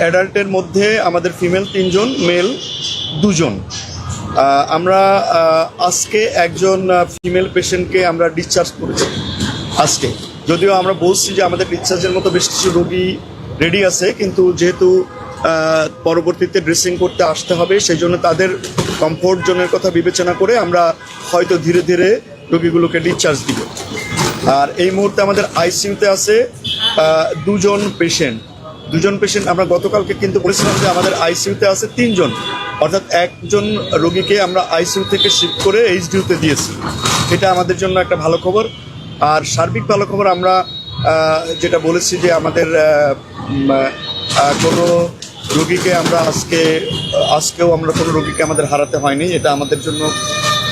অ্যাডাল্টের মধ্যে আমাদের ফিমেল তিনজন, মেল দুজন। আমরা আজকে একজন ফিমেল পেশেন্টকে আমরা ডিসচার্জ করেছি। আজকে। যদিও আমরা বলছি যে আমাদের ডিসচার্জের মতো বেশ কিছু রোগী রেডি আছে, কিন্তু যেহেতু পরবর্তীতে ড্রেসিং করতে আসতে হবে সেই জন্য তাদের কমফোর্ট জোনের কথা বিবেচনা করে আমরা হয়তো ধীরে ধীরে রোগীগুলোকে ডিসচার্জ দিব। আর এই মুহূর্তে আমাদের আইসিইউতে আছে দুজন পেশেন্ট দুজন পেশেন্ট আমরা গতকালকে কিন্তু বলেছিলাম যে আমাদের আইসিইউতে আছে তিনজন। অর্থাৎ একজন রোগীকে আমরা আইসিইউ থেকে শিফট করে এইচডিউতে দিয়েছি। এটা আমাদের জন্য একটা ভালো খবর। আর সার্বিক ভালো খবর আমরা যেটা বলেছি যে আমাদের কোনো রোগীকে আমরা আজকে, আজকেও আমরা কোনো রোগীকে আমাদের হারাতে হয়নি। এটা আমাদের জন্য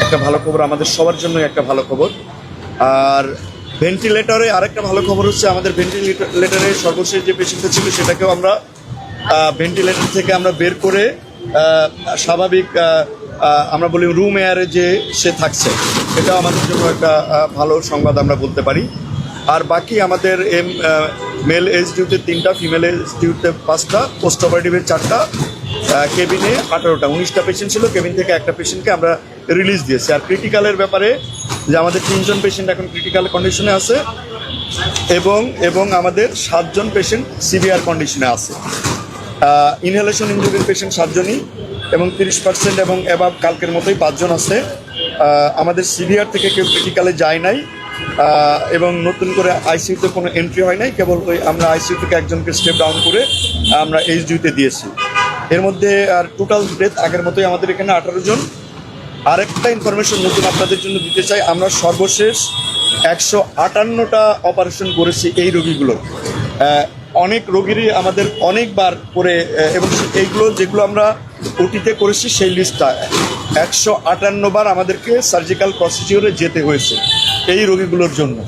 একটা ভালো খবর, আমাদের সবার জন্যই একটা ভালো খবর। আর ভেন্টিলেটরে আরেকটা ভালো খবর হচ্ছে, আমাদের ভেন্টিলেটরে সর্বশেষ যে পেশেন্টটা ছিল, সেটাকেও আমরা ভেন্টিলেটর থেকে আমরা বের করে স্বাভাবিক আমরা বলি রুম এয়ারে যে সে থাকছে। এটাও আমাদের জন্য একটা ভালো সংবাদ আমরা বলতে পারি। আর বাকি আমাদের এম মেল এজ ডিউতে তিনটা ফিমেল এজ ডিউতে পাঁচটা পোস্ট অপারেটিভের চারটা কেবিনে আঠারোটা, উনিশটা পেশেন্ট ছিল। কেবিন থেকে একটা পেশেন্টকে আমরা রিলিজ দিয়েছি। আর ক্রিটিক্যালের ব্যাপারে যে আমাদের তিনজন পেশেন্ট এখন ক্রিটিক্যাল কন্ডিশনে আছে এবং এবং আমাদের সাতজন পেশেন্ট সিভিয়ার কন্ডিশনে আছে। ইনহেলেশন ইঞ্জুরির পেশেন্ট সাতজনই এবং তিরিশ পার্সেন্ট এবং অ্যাবাব কালকের মতোই পাঁচজন আছে। আমাদের সিভিয়ার থেকে কেউ ক্রিটিক্যালে যায় নাই। এবং নতুন করে আইসিইউতে কোনো এন্ট্রি হয় নাই। কেবল ওই আমরা আইসিইউ থেকে একজনকে স্টেপ ডাউন করে আমরা এইচডিউতে দিয়েছি। এর মধ্যে আর টোটাল ডেথ আগের মতোই আমাদের এখানে আঠারো জন। আরেকটা ইনফরমেশন নতুন আপনাদের জন্য দিতে চাই। আমরা সর্বশেষ একশো আটান্নটা অপারেশন করেছি এই রোগীগুলোর আহ, অনেক রোগীরই আমাদের অনেকবার করে এবং এইগুলো যেগুলো আমরা ওটিতে করেছি সেই লিস্টটা একশো আটান্ন বার আমাদেরকে সার্জিক্যাল প্রসিজিওরে যেতে হয়েছে এই রোগীগুলোর জন্য।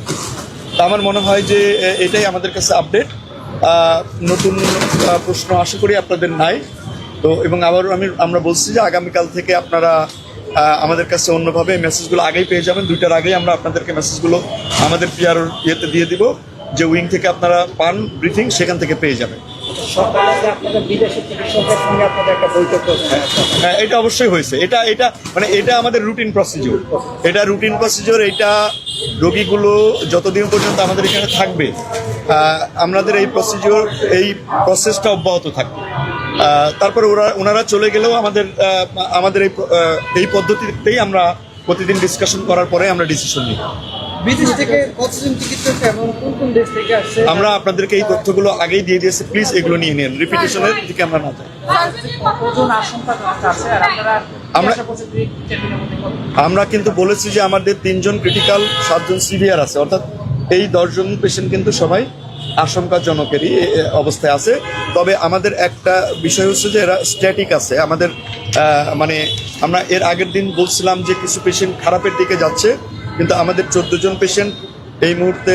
তা আমার মনে হয় যে এটাই আমাদের কাছে আপডেট নতুন প্রশ্ন আশা করি আপনাদের নাই। তো এবং আবার আমি আমরা বলছি যে আগামীকাল থেকে আপনারা আমাদের কাছে অন্যভাবে মেসেজগুলো আগেই পেয়ে যাবেন। দুইটার আগেই আমরা আপনাদেরকে মেসেজগুলো আমাদের পিআর ইয়েতে দিয়ে দিব। যে উইং থেকে আপনারা পান ব্রিফিং সেখান থেকে পেয়ে যাবেন। হ্যাঁ এটা অবশ্যই হয়েছে। এটা এটা মানে এটা আমাদের রুটিন প্রসিজিওর এটা রুটিন প্রসিজিওর এটা রোগীগুলো যতদিন পর্যন্ত আমাদের এখানে থাকবে আমাদের এই প্রসিডিওর এই প্রসেসটা অব্যাহত থাকবে। তারপরে ওরা ওনারা চলে গেলেও আমাদের আমাদের এই এই পদ্ধতিতেই আমরা প্রতিদিন ডিসকাশন করার পরে আমরা ডিসিশন নিই। বিদেশ থেকে কতজন চিকিৎসক এবং কোন কোন দেশ থেকে আসছে? আমরা আপনাদেরকে এই তথ্যগুলো আগেই দিয়ে দিয়েছি। প্লিজ এগুলো নিয়ে নেন। রিপিটেশনের দিকে আমরা না যাই। আমরা-? আমরা কিন্তু বলেছি যে আমাদের তিনজন ক্রিটিক্যাল সাতজন সিভিয়ার আছে। অর্থাৎ এই দশজন পেশেন্ট কিন্তু সবাই আশঙ্কাজনকেরই অবস্থায় আছে। তবে আমাদের একটা বিষয় হচ্ছে যে এরা স্ট্যাটিক আছে। আমাদের মানে আমরা এর আগের দিন বলছিলাম যে কিছু পেশেন্ট খারাপের দিকে যাচ্ছে। কিন্তু আমাদের চোদ্দ জন পেশেন্ট এই মুহূর্তে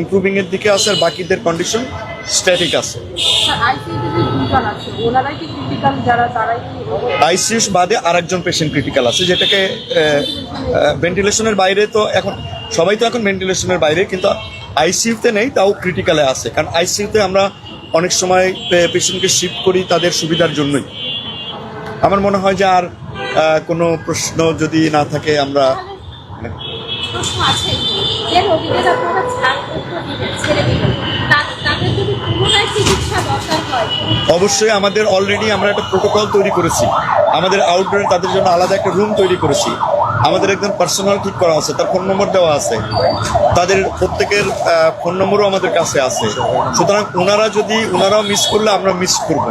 ইমপ্রুভিং এর দিকে আছে আর বাকিদের কন্ডিশন স্ট্যাটিক আছে। আইসিইউস বাদে আরেকজন পেশেন্ট ক্রিটিক্যাল আছে যেটাকে ভেন্টিলেশনের বাইরে তো এখন সবাই তো এখন ভেন্টিলেশনের বাইরে কিন্তু আইসিইউতে নেই তাও ক্রিটিক্যালে আছে। কারণ আইসিইউতে আমরা অনেক সময় পেশেন্টকে শিফট করি তাদের সুবিধার জন্যই। আমার মনে হয় যে আর কোনো প্রশ্ন যদি না থাকে আমরা প্রশ্ন আছে রোগীদের আপনারা দিবেন ছেড়ে দিবেন অবশ্যই আমাদের অলরেডি আমরা একটা প্রোটোকল তৈরি করেছি। আমাদের আউটডোরে তাদের জন্য আলাদা একটা রুম তৈরি করেছি। আমাদের একজন পার্সোনাল ঠিক করা আছে, তার ফোন নম্বর দেওয়া আছে। তাদের প্রত্যেকের ফোন নম্বরও আমাদের কাছে আছে। সুতরাং ওনারা যদি, ওনারাও মিস করলে আমরা মিস করব।